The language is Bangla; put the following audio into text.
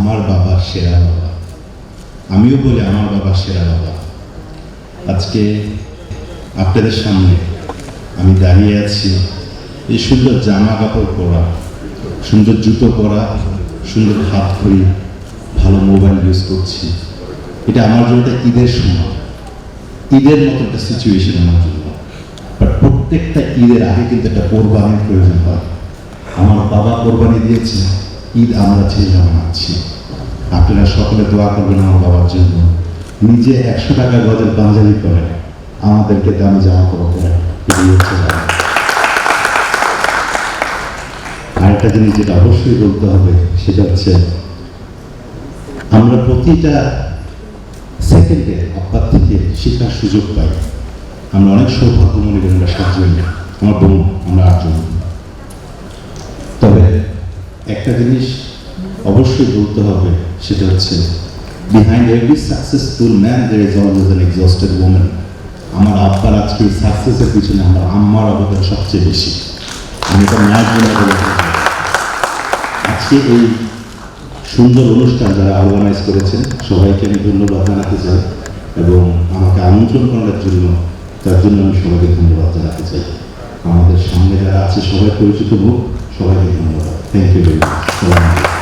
আমার বাবা সেরা বাবা। আমিও বলি আমার বাবা সেরা বাবা। আজকে আপনাদের সামনে আমি দাঁড়িয়ে আছি। এই সুন্দর জামা কাপড় পরা, সুন্দর জুতো পরা, সুন্দর হাত ঘড়ি ভালো মোবাইল ইউজ করছি। এটা আমার জন্য একটা ঈদের সময়। ঈদের মতো একটা সিচুয়েশন আমার জন্য। বাট প্রত্যেকটা ঈদের আগে কিন্তু একটা কোরবানির প্রয়োজন হয়। আমার বাবা কোরবানি দিয়েছে। ঈদ আমরা ছেলেরা মানাচ্ছি আপনারা সকলে দোয়া করবেন আমার বাবার জন্য। নিজে একশো টাকা গজের পাঞ্জাবি করে আমাদেরকে দামি জামা করে বাবা। আরেকটা জিনিস যেটা অবশ্যই বলতে হবে, সেটা হচ্ছে আমরা প্রতিটা সেকেন্ডে আব্বার থেকে শেখার সুযোগ পাই। আমরা অনেক সৌভাগ্য মনে করি আমরা সাতজন, আমার বোন, আমরা আটজন। একটা জিনিস অবশ্যই বলতে হবে, সেটা হচ্ছে behind every successful man there is always an exhausted woman আমার আব্বার আজকে সাকসেসের পিছনে আমার আম্মার অবদান সবচেয়ে বেশি। আমি এটা ন্যায় আজকে এই সুন্দর অনুষ্ঠান যারা অর্গানাইজ করেছেন, সবাইকে আমি ধন্যবাদ জানাতে চাই এবং আমাকে আমন্ত্রণ করার জন্য, তার জন্য আমি সবাইকে ধন্যবাদ জানাতে চাই। আমাদের সামনে যারা আছে, সবাই পরিচিত হোক, সবাইকে ধন্যবাদ। Thank you.